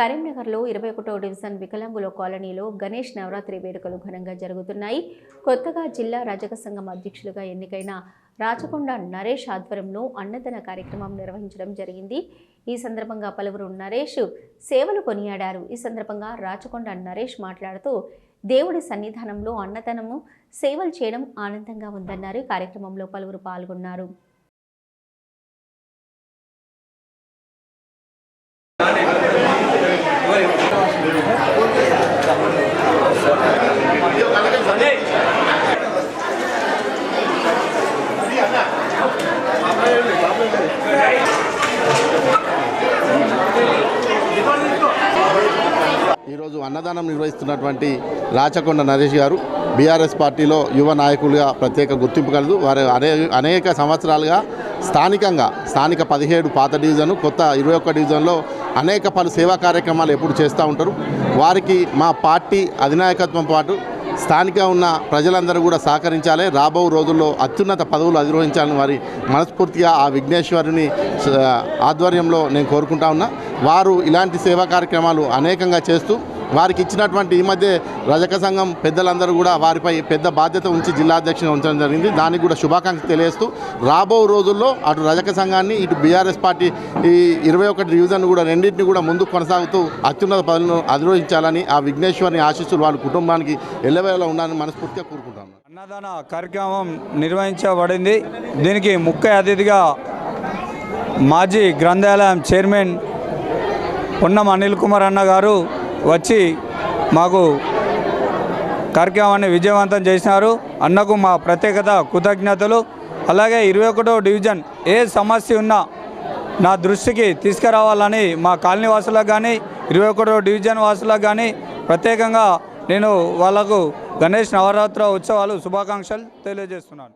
కరీంనగర్లో ఇరవై ఒకటో డివిజన్ వికలాంగుల కాలనీలో గణేష్ నవరాత్రి వేడుకలు ఘనంగా జరుగుతున్నాయి. కొత్తగా జిల్లా రజక సంఘం అధ్యక్షులుగా ఎన్నికైన రాచకొండ నరేష్ ఆధ్వర్యంలో అన్నదాన కార్యక్రమం నిర్వహించడం జరిగింది. ఈ సందర్భంగా పలువురు నరేష్ సేవలు కొనియాడారు. ఈ సందర్భంగా రాచకొండ నరేష్ మాట్లాడుతూ దేవుడి సన్నిధానంలో అన్నదానము సేవలు చేయడం ఆనందంగా ఉందన్నారు. కార్యక్రమంలో పలువురు పాల్గొన్నారు. ఈరోజు అన్నదానం నిర్వహిస్తున్నటువంటి రాచకొండ నరేష్ గారు బీఆర్ఎస్ పార్టీలో యువ నాయకులుగా ప్రత్యేక గుర్తింపు కలదు. వారు అనే అనేక సంవత్సరాలుగా స్థానికంగా స్థానిక పదిహేడు పాత డివిజన్ కొత్త ఇరవై ఒక్క డివిజన్లో అనేక పలు సేవా కార్యక్రమాలు ఎప్పుడు చేస్తూ ఉంటారు. వారికి మా పార్టీ అధినాయకత్వం పాటు స్థానిక ఉన్న ప్రజలందరూ కూడా సహకరించాలి. రాబో రోజుల్లో అత్యున్నత పదవులు అధిరోహించాలని వారి మనస్ఫూర్తిగా ఆ విఘ్నేశ్వరుని ఆధ్వర్యంలో నేను కోరుకుంటా ఉన్నా. వారు ఇలాంటి సేవా కార్యక్రమాలు అనేకంగా చేస్తూ వారికి ఇచ్చినటువంటి ఈ మధ్య రజక సంఘం పెద్దలందరూ కూడా వారిపై పెద్ద బాధ్యత ఉంచి జిల్లా అధ్యక్షుని ఉంచడం జరిగింది. దానికి కూడా శుభాకాంక్షలు తెలియజేస్తూ రాబో రోజుల్లో అటు రజక సంఘాన్ని ఇటు బీఆర్ఎస్ పార్టీ ఈ ఇరవై ఒకటి డివిజన్ కూడా రెండింటిని కూడా ముందుకు కొనసాగుతూ అత్యున్నత పదవులను అధిరోహించాలని ఆ విఘ్నేశ్వరిని ఆశీస్సులు వాళ్ళ కుటుంబానికి ఎల్లవేళ ఉండాలని మనస్ఫూర్తిగా కోరుకుంటాను అన్నదాన కార్యక్రమం నిర్వహించబడింది. దీనికి ముఖ్య అతిథిగా మాజీ గ్రంథాలయం చైర్మన్ పొన్నం అనిల్ కుమార్ అన్న గారు వచ్చి మాకు కార్యక్రమాన్ని విజయవంతం చేసినారు. అన్నకు మా ప్రత్యేకత కృతజ్ఞతలు. అలాగే ఇరవై ఒకటో డివిజన్ ఏ సమస్య ఉన్నా నా దృష్టికి తీసుకురావాలని మా కాలనీ వాసులకు కానీ ఇరవై ఒకటో డివిజన్ వాసులకు కానీ ప్రత్యేకంగా నేను వాళ్ళకు గణేష్ నవరాత్రి ఉత్సవాలు శుభాకాంక్షలు తెలియజేస్తున్నాను.